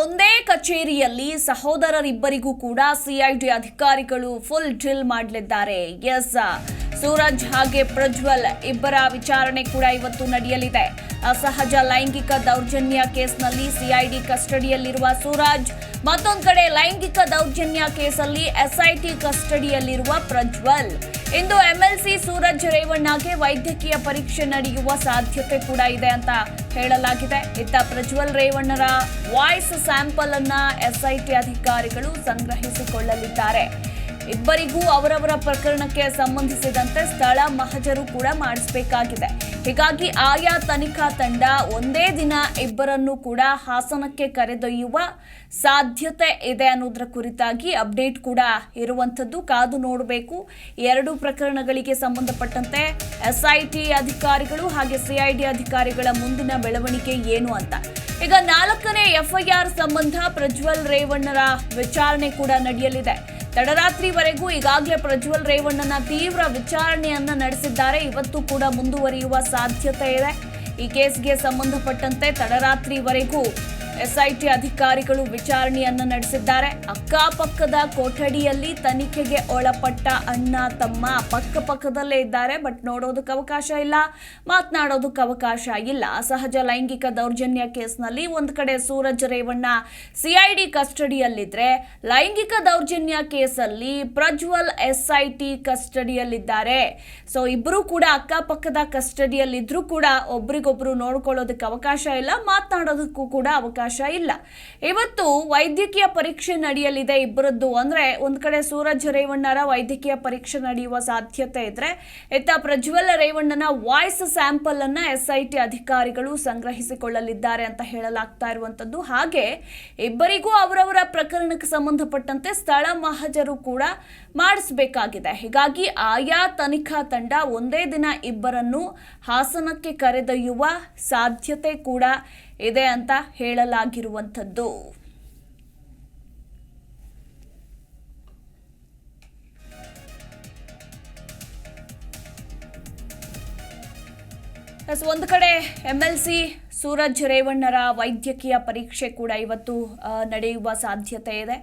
ಒಂದೇ ಕಚೇರಿಯಲ್ಲಿ ಸಹೋದರರಿಬ್ಬರಿಗೂ ಕೂಡ ಸಿಐಡಿ ಅಧಿಕಾರಿಗಳು ಫುಲ್ ಡ್ರಿಲ್ ಮಾಡಲಿದ್ದಾರೆ. ಎಸ್ ಸೂರಜ್ ಹಾಗೆ ಪ್ರಜ್ವಲ್ ಇಬ್ಬರ ವಿಚಾರಣೆ ಕೂಡ ಇವತ್ತು ನಡೆಯಲಿದೆ. ಅಸಹಜ ಲೈಂಗಿಕ ದೌರ್ಜನ್ಯ ಕೇಸ್ನಲ್ಲಿ ಸಿಐಡಿ ಕಸ್ಟಡಿಯಲ್ಲಿರುವ ಸೂರಜ್, ಮತ್ತೊಂದು ಕಡೆ ಲೈಂಗಿಕ ದೌರ್ಜನ್ಯ ಕೇಸಲ್ಲಿ ಎಸ್ಐಟಿ ಕಸ್ಟಡಿಯಲ್ಲಿರುವ ಪ್ರಜ್ವಲ್. ಇಂದು ಎಂಎಲ್ಸಿ ಸೂರಜ್ ರೇವಣ್ಣಗೆ ವೈದ್ಯಕೀಯ ಪರೀಕ್ಷೆ ನಡೆಯುವ ಸಾಧ್ಯತೆ ಕೂಡ ಇದೆ ಅಂತ ಹೇಳಲಾಗಿದೆ. ಇತ್ತ ಪ್ರಜ್ವಲ್ ರೇವಣ್ಣರ ವಾಯ್ಸ್ ಸ್ಯಾಂಪಲ್ ಅನ್ನ ಎಸ್ಐಟಿ ಅಧಿಕಾರಿಗಳು ಸಂಗ್ರಹಿಸಿಕೊಳ್ಳಲಿದ್ದಾರೆ. ಇಬ್ಬರಿಗೂ ಅವರವರ ಪ್ರಕರಣಕ್ಕೆ ಸಂಬಂಧಿಸಿದಂತೆ ಸ್ಥಳ ಮಹಜರು ಕೂಡ ಮಾಡಿಸಬೇಕಾಗಿದೆ. ಹೀಗಾಗಿ ಆಯಾ ತನಿಖಾ ತಂಡ ಒಂದೇ ದಿನ ಇಬ್ಬರನ್ನು ಕೂಡ ಹಾಸನಕ್ಕೆ ಕರೆದೊಯ್ಯುವ ಸಾಧ್ಯತೆ ಇದೆ ಅನ್ನೋದರ ಕುರಿತಾಗಿ ಅಪ್ಡೇಟ್ ಕೂಡ ಇರುವಂಥದ್ದು. ಕಾದು ನೋಡಬೇಕು. ಎರಡು ಪ್ರಕರಣಗಳಿಗೆ ಸಂಬಂಧಪಟ್ಟಂತೆ ಎಸ್ಐಟಿ ಅಧಿಕಾರಿಗಳು ಹಾಗೆ ಸಿಐಡಿ ಅಧಿಕಾರಿಗಳ ಮುಂದಿನ ಬೆಳವಣಿಗೆ ಏನು ಅಂತ. ಈಗ ನಾಲ್ಕನೇ ಎಫ್ಐಆರ್ ಸಂಬಂಧ ಪ್ರಜ್ವಲ್ ರೇವಣ್ಣರ ವಿಚಾರಣೆ ಕೂಡ ನಡೆಯಲಿದೆ. ತಡರಾತ್ರಿವರೆಗೂ ಈಗಾಗಲೇ ಪ್ರಜ್ವಲ್ ರೇವಣ್ಣನ ತೀವ್ರ ವಿಚಾರಣೆಯನ್ನ ನಡೆಸಿದ್ದಾರೆ. ಇವತ್ತು ಕೂಡ ಮುಂದುವರಿಯುವ ಸಾಧ್ಯತೆ ಇದೆ. ಈ ಕೇಸ್ಗೆ ಸಂಬಂಧಪಟ್ಟಂತೆ ತಡರಾತ್ರಿವರೆಗೂ ಎಸ್ಐಟಿ ಅಧಿಕಾರಿಗಳು ವಿಚಾರಣೆಯನ್ನು ನಡೆಸಿದ್ದಾರೆ. ಅಕ್ಕಪಕ್ಕದ ಕೊಠಡಿಯಲ್ಲಿ ತನಿಖೆಗೆ ಒಳಪಟ್ಟ ಅಣ್ಣ ತಮ್ಮ ಪಕ್ಕ ಪಕ್ಕದಲ್ಲೇ ಇದ್ದಾರೆ. ಬಟ್ ನೋಡೋದಕ್ಕೆ ಅವಕಾಶ ಇಲ್ಲ. ಮಾತನಾಡೋದಕ್ಕೆ ಅವಕಾಶ ಇಲ್ಲ. ಸಹಜ ಲೈಂಗಿಕ ದೌರ್ಜನ್ಯ ಕೇಸ್ನಲ್ಲಿ ಒಂದು ಕಡೆ ಸೂರಜ್ ರೇವಣ್ಣ ಸಿಐಡಿ ಕಸ್ಟಡಿಯಲ್ಲಿದ್ರೆ, ಲೈಂಗಿಕ ದೌರ್ಜನ್ಯ ಕೇಸಲ್ಲಿ ಪ್ರಜ್ವಲ್ ಎಸ್ಐಟಿ ಕಸ್ಟಡಿಯಲ್ಲಿದ್ದಾರೆ. ಸೊ ಇಬ್ಬರು ಕೂಡ ಅಕ್ಕಪಕ್ಕದ ಕಸ್ಟಡಿಯಲ್ಲಿದ್ರೂ ಕೂಡ ಒಬ್ರಿಗೊಬ್ರು ನೋಡ್ಕೊಳ್ಳೋದಕ್ಕೆ ಅವಕಾಶ ಇಲ್ಲ. ಮಾತನಾಡೋದಕ್ಕೂ ಕೂಡ ಅವಕಾಶ ಇಲ್ಲ. ಇವತ್ತು ವೈದ್ಯಕೀಯ ಪರೀಕ್ಷೆ ನಡೆಯಲಿದೆ ಇಬ್ಬರದ್ದು ಅಂದ್ರೆ ಒಂದ್ ಕಡೆ ಸೂರಜ್ ರೇವಣ್ಣರ ವೈದ್ಯಕೀಯ ಪರೀಕ್ಷೆ ನಡೆಯುವ ಸಾಧ್ಯತೆ ಇದ್ರೆ, ಇತ್ತ ಪ್ರಜ್ವಲ್ ರೇವಣ್ಣನ ವಾಯ್ಸ್ ಸ್ಯಾಂಪಲ್ ಅನ್ನ ಎಸ್ಐಟಿ ಅಧಿಕಾರಿಗಳು ಸಂಗ್ರಹಿಸಿಕೊಳ್ಳಲಿದ್ದಾರೆ ಅಂತ ಹೇಳಲಾಗ್ತಾ ಇರುವಂತದ್ದು. ಹಾಗೆ ಇಬ್ಬರಿಗೂ ಅವರವರ ಪ್ರಕರಣಕ್ಕೆ ಸಂಬಂಧಪಟ್ಟಂತೆ ಸ್ಥಳ ಮಹಜರು ಕೂಡ ಮಾಡಿಸಬೇಕಾಗಿದೆ. ಹೀಗಾಗಿ ಆಯಾ ತನಿಖಾ ತಂಡ ಒಂದೇ ದಿನ ಇಬ್ಬರನ್ನು ಹಾಸನಕ್ಕೆ ಕರೆದೊಯ್ಯುವ ಸಾಧ್ಯತೆ ಕೂಡ ಇದೆ ಅಂತ ಹೇಳಲಾಗಿರುವಂಥದ್ದು. ಒಂದು ಕಡೆ ಎಂ ಎಲ್ ಸಿ ಸೂರಜ್ ರೇವಣ್ಣರ ವೈದ್ಯಕೀಯ ಪರೀಕ್ಷೆ ಕೂಡ ಇವತ್ತು ನಡೆಯುವ ಸಾಧ್ಯತೆ ಇದೆ.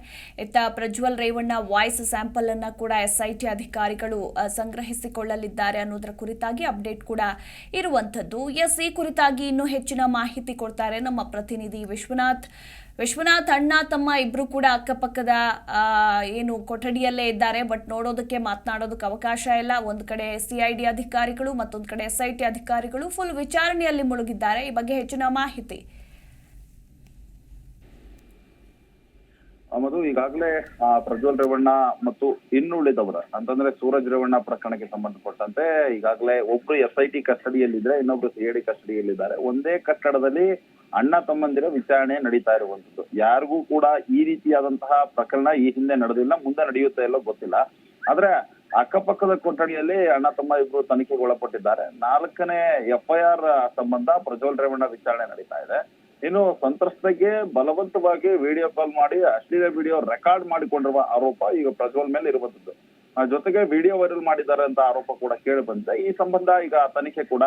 ಇತ್ತ ಪ್ರಜ್ವಲ್ ರೇವಣ್ಣ ವಾಯ್ಸ್ ಸ್ಯಾಂಪಲ್ ಅನ್ನ ಕೂಡ ಎಸ್ಐಟಿ ಅಧಿಕಾರಿಗಳು ಸಂಗ್ರಹಿಸಿಕೊಳ್ಳಲಿದ್ದಾರೆ ಅನ್ನೋದರ ಕುರಿತಾಗಿ ಅಪ್ಡೇಟ್ ಕೂಡ ಇರುವಂಥದ್ದು. ಎಸ್, ಈ ಕುರಿತಾಗಿ ಇನ್ನೂ ಹೆಚ್ಚಿನ ಮಾಹಿತಿ ಕೊಡ್ತಾರೆ ನಮ್ಮ ಪ್ರತಿನಿಧಿ ವಿಶ್ವನಾಥ್. ವಿಶ್ವನಾಥ್ ಅಣ್ಣ, ತಮ್ಮ ಇಬ್ರು ಕೂಡ ಅಕ್ಕಪಕ್ಕದ ಏನು ಕೊಠಡಿಯಲ್ಲೇ ಇದ್ದಾರೆ. ಬಟ್ ನೋಡೋದಕ್ಕೆ, ಮಾತನಾಡೋದಕ್ಕೆ ಅವಕಾಶ ಇಲ್ಲ. ಒಂದು ಕಡೆ ಸಿಐಡಿ ಅಧಿಕಾರಿಗಳು ಮತ್ತೊಂದು ಕಡೆ ಎಸ್ಐಟಿ ಅಧಿಕಾರಿಗಳು ಫುಲ್ ವಿಚಾರಣೆಯಲ್ಲಿ ಮುಳುಗಿದ್ದಾರೆ. ಈ ಬಗ್ಗೆ ಹೆಚ್ಚಿನ ಮಾಹಿತಿ. ಮಧು ಈಗಾಗಲೇ ಪ್ರಜ್ವಲ್ ರೇವಣ್ಣ ಮತ್ತು ಇನ್ನುಳಿದವರ ಅಂತಂದ್ರೆ ಸೂರಜ್ ರೇವಣ್ಣ ಪ್ರಕರಣಕ್ಕೆ ಸಂಬಂಧಪಟ್ಟಂತೆ, ಈಗಾಗಲೇ ಒಬ್ರು ಎಸ್ ಐ ಟಿ ಕಸ್ಟಡಿಯಲ್ಲಿದ್ರೆ ಇನ್ನೊಬ್ರು ಸಿ ಐ ಡಿ ಕಸ್ಟಡಿಯಲ್ಲಿದ್ದಾರೆ. ಒಂದೇ ಕಟ್ಟಡದಲ್ಲಿ ಅಣ್ಣ ತಮ್ಮಂದಿರ ವಿಚಾರಣೆ ನಡೀತಾ ಇರುವಂತದ್ದು ಯಾರಿಗೂ ಕೂಡ ಈ ರೀತಿಯಾದಂತಹ ಪ್ರಕರಣ ಈ ಹಿಂದೆ ನಡೆದಿಲ್ಲ, ಮುಂದೆ ನಡೆಯುತ್ತೆ ಎಲ್ಲೋ ಗೊತ್ತಿಲ್ಲ. ಆದ್ರೆ ಅಕ್ಕಪಕ್ಕದ ಕೊಠಡಿಯಲ್ಲಿ ಅಣ್ಣ ತಮ್ಮ ಇಬ್ರು ತನಿಖೆಗೆ ಒಳಪಟ್ಟಿದ್ದಾರೆ ನಾಲ್ಕನೇ ಎಫ್ಐಆರ್ ಸಂಬಂಧ ಪ್ರಜ್ವಲ್ ರೇವಣ್ಣ ವಿಚಾರಣೆ ನಡೀತಾ ಇದೆ. ಇನ್ನು ಸಂತ್ರಸ್ತೆಗೆ ಬಲವಂತವಾಗಿ ವಿಡಿಯೋ ಕಾಲ್ ಮಾಡಿ, ಅಶ್ಲೀಲ ವಿಡಿಯೋ ರೆಕಾರ್ಡ್ ಮಾಡಿಕೊಂಡಿರುವ ಆರೋಪ ಈಗ ಪ್ರಜ್ವಲ್ ಮೇಲೆ ಇರುವಂತದ್ದು ಜೊತೆಗೆ ವಿಡಿಯೋ ವೈರಲ್ ಮಾಡಿದ್ದಾರೆ ಅಂತ ಆರೋಪ ಕೂಡ ಕೇಳಿ ಬಂದಿದೆ. ಈ ಸಂಬಂಧ ಈಗ ತನಿಖೆ ಕೂಡ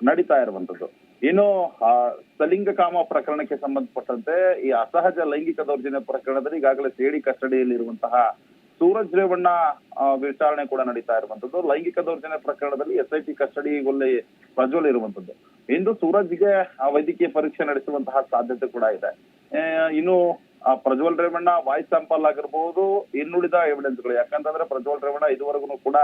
ನಡೀತಾ ಇರುವಂತದ್ದು ಇನ್ನು ಆ, ಸಲಿಂಗ ಕಾಮ ಪ್ರಕರಣಕ್ಕೆ ಸಂಬಂಧಪಟ್ಟಂತೆ ಈ ಅಸಹಜ ಲೈಂಗಿಕ ದೌರ್ಜನ್ಯ ಪ್ರಕರಣದಲ್ಲಿ ಈಗಾಗಲೇ ಸಿಡಿ ಕಸ್ಟಡಿಯಲ್ಲಿ ಇರುವಂತಹ ಸೂರಜ್ ರೇವಣ್ಣ ವಿಚಾರಣೆ ಕೂಡ ನಡೀತಾ ಇರುವಂತದ್ದು ಲೈಂಗಿಕ ದೌರ್ಜನ್ಯ ಪ್ರಕರಣದಲ್ಲಿ ಎಸ್ ಐ ಟಿ ಕಸ್ಟಡಿಗೊಲ್ಲಿ ಪ್ರಜ್ವಲ್ ಇರುವಂತದ್ದು ಇಂದು ಸೂರಜ್ಗೆ ವೈದ್ಯಕೀಯ ಪರೀಕ್ಷೆ ನಡೆಸುವಂತಹ ಸಾಧ್ಯತೆ ಕೂಡ ಇದೆ. ಇನ್ನು ಆ, ಪ್ರಜ್ವಲ್ ರೇವಣ್ಣ ವಾಯ್ಸ್ ಸ್ಯಾಂಪಲ್ ಆಗಿರ್ಬಹುದು ಇನ್ನುಳಿದ ಎವಿಡೆನ್ಸ್ಗಳು ಯಾಕಂತಂದ್ರೆ ಪ್ರಜ್ವಲ್ ರೇವಣ್ಣ ಇದುವರೆಗೂ ಕೂಡ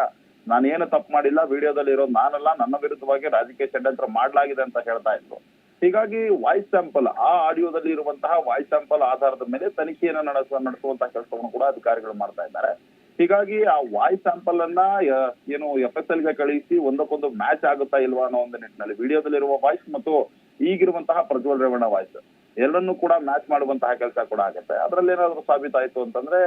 ನಾನೇನು ತಪ್ಪು ಮಾಡಿಲ್ಲ, ವಿಡಿಯೋದಲ್ಲಿ ಇರೋದು ನಾನಲ್ಲ, ನನ್ನ ವಿರುದ್ಧವಾಗಿ ರಾಜಕೀಯ ಷಡ್ಯಂತ್ರ ಮಾಡಲಾಗಿದೆ ಅಂತ ಹೇಳ್ತಾ ಇದ್ರು. ಹೀಗಾಗಿ ವಾಯ್ಸ್ ಸ್ಯಾಂಪಲ್ ಆ ಆಡಿಯೋದಲ್ಲಿ ಇರುವಂತಹ ವಾಯ್ಸ್ ಸ್ಯಾಂಪಲ್ ಆಧಾರದ ಮೇಲೆ ತನಿಖೆಯನ್ನು ನಡೆಸುವ ನಡೆಸುವಂತಹ ಕೆಲಸವನ್ನು ಕೂಡ ಅಧಿಕಾರಿಗಳು ಮಾಡ್ತಾ ಇದ್ದಾರೆ. ಹೀಗಾಗಿ ಆ ವಾಯ್ಸ್ ಸ್ಯಾಂಪಲ್ ಅನ್ನ ಏನು ಎಫ್ ಎಸ್ ಎಲ್ಗೆ ಕಳುಹಿಸಿ ಒಂದಕ್ಕೊಂದು ಮ್ಯಾಚ್ ಆಗುತ್ತಾ ಇಲ್ವಾ ಅನ್ನೋ ಒಂದು ನಿಟ್ಟಿನಲ್ಲಿ ವಿಡಿಯೋದಲ್ಲಿರುವ ವಾಯ್ಸ್ ಮತ್ತು ಈಗಿರುವಂತಹ ಪ್ರಜ್ವಲ್ ರೇವಣ್ಣ ವಾಯ್ಸ್ ಎರಡನ್ನೂ ಕೂಡ ಮ್ಯಾಚ್ ಮಾಡುವಂತಹ ಕೆಲಸ ಕೂಡ ಆಗುತ್ತೆ. ಅದರಲ್ಲಿ ಏನಾದ್ರು ಸಾಬೀತಾಯ್ತು ಅಂತಂದ್ರೆ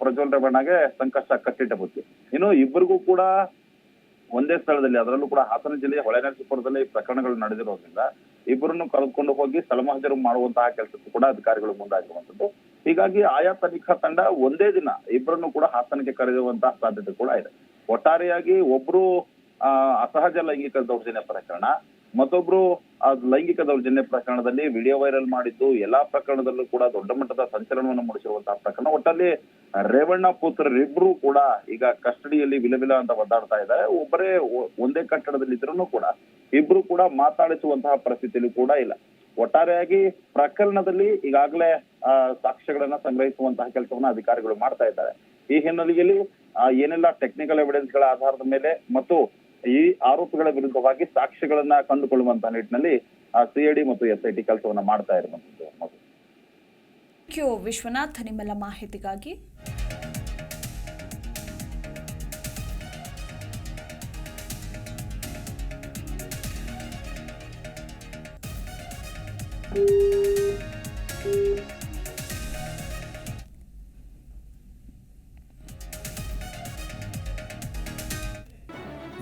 ಪ್ರಜ್ವಲ್ ರೇವಣ್ಣಗೆ ಸಂಕಷ್ಟ ಕಟ್ಟಿಟ್ಟ ಬುದ್ಧಿ ಇನ್ನು ಇಬ್ಬರಿಗೂ ಕೂಡ ಒಂದೇ ಸ್ಥಳದಲ್ಲಿ, ಅದರಲ್ಲೂ ಕೂಡ ಹಾಸನ ಜಿಲ್ಲೆಯ ಹೊಳೆನರಸೀಪುರದಲ್ಲಿ ಪ್ರಕರಣಗಳು ನಡೆದಿರೋದ್ರಿಂದ ಇಬ್ಬರನ್ನು ಕರೆದುಕೊಂಡು ಹೋಗಿ ಸಲಮಹಜರು ಮಾಡುವಂತಹ ಕೆಲಸಕ್ಕೂ ಕೂಡ ಅಧಿಕಾರಿಗಳು ಮುಂದಾಗಿರುವಂತದ್ದು ಹೀಗಾಗಿ ಆಯಾ ತನಿಖಾ ತಂಡ ಒಂದೇ ದಿನ ಇಬ್ಬರನ್ನು ಕೂಡ ಹಾಸನಕ್ಕೆ ಕರೆದಿರುವಂತಹ ಸಾಧ್ಯತೆ ಕೂಡ ಇದೆ. ಒಟ್ಟಾರೆಯಾಗಿ ಒಬ್ರು ಅಸಹಜ ಲೈಂಗಿಕ ದೌರ್ಜನ್ಯ ಪ್ರಕರಣ ಮತ್ತೊಬ್ರು ಆ ಲೈಂಗಿಕ ದೌರ್ಜನ್ಯ ಪ್ರಕರಣದಲ್ಲಿ ವಿಡಿಯೋ ವೈರಲ್ ಮಾಡಿದ್ದು ಎಲ್ಲಾ ಪ್ರಕರಣದಲ್ಲೂ ಕೂಡ ದೊಡ್ಡ ಮಟ್ಟದ ಸಂಚಲನವನ್ನು ಮೂಡಿಸಿರುವಂತಹ ಪ್ರಕರಣ. ಒಟ್ಟಲ್ಲಿ ರೇವಣ್ಣ ಪುತ್ರರಿಬ್ರು ಕೂಡ ಈಗ ಕಸ್ಟಡಿಯಲ್ಲಿ ವಿಲವಿಲ ಅಂತ ಒದ್ದಾಡ್ತಾ ಇದ್ದಾರೆ. ಒಬ್ಬರೇ ಒಂದೇ ಕಟ್ಟಡದಲ್ಲಿ ಇದ್ರೂ ಕೂಡ ಇಬ್ರು ಕೂಡ ಮಾತಾಡಿಸುವಂತಹ ಪರಿಸ್ಥಿತಿಯಲ್ಲಿ ಕೂಡ ಇಲ್ಲ. ಒಟ್ಟಾರೆಯಾಗಿ ಪ್ರಕರಣದಲ್ಲಿ ಈಗಾಗಲೇ ಸಾಕ್ಷ್ಯಗಳನ್ನ ಸಂಗ್ರಹಿಸುವಂತಹ ಕೆಲಸವನ್ನ ಅಧಿಕಾರಿಗಳು ಮಾಡ್ತಾ ಇದ್ದಾರೆ. ಈ ಹಿನ್ನೆಲೆಯಲ್ಲಿ ಏನೆಲ್ಲ ಟೆಕ್ನಿಕಲ್ ಎವಿಡೆನ್ಸ್ಗಳ ಆಧಾರದ ಮೇಲೆ ಮತ್ತು ಈ ಆರೋಪಿಗಳ ವಿರುದ್ಧವಾಗಿ ಸಾಕ್ಷ್ಯಗಳನ್ನ ಕಂಡುಕೊಳ್ಳುವಂತ ನಿಟ್ಟಿನಲ್ಲಿ ಸಿಐಡಿ ಮತ್ತು ಎಸ್ಐಟಿ ಕೆಲಸವನ್ನ ಮಾಡ್ತಾ ಇರುವಂತದ್ದು ವಿಶ್ವನಾಥ್, ನಿಮ್ಮೆಲ್ಲ ಮಾಹಿತಿಗಾಗಿ.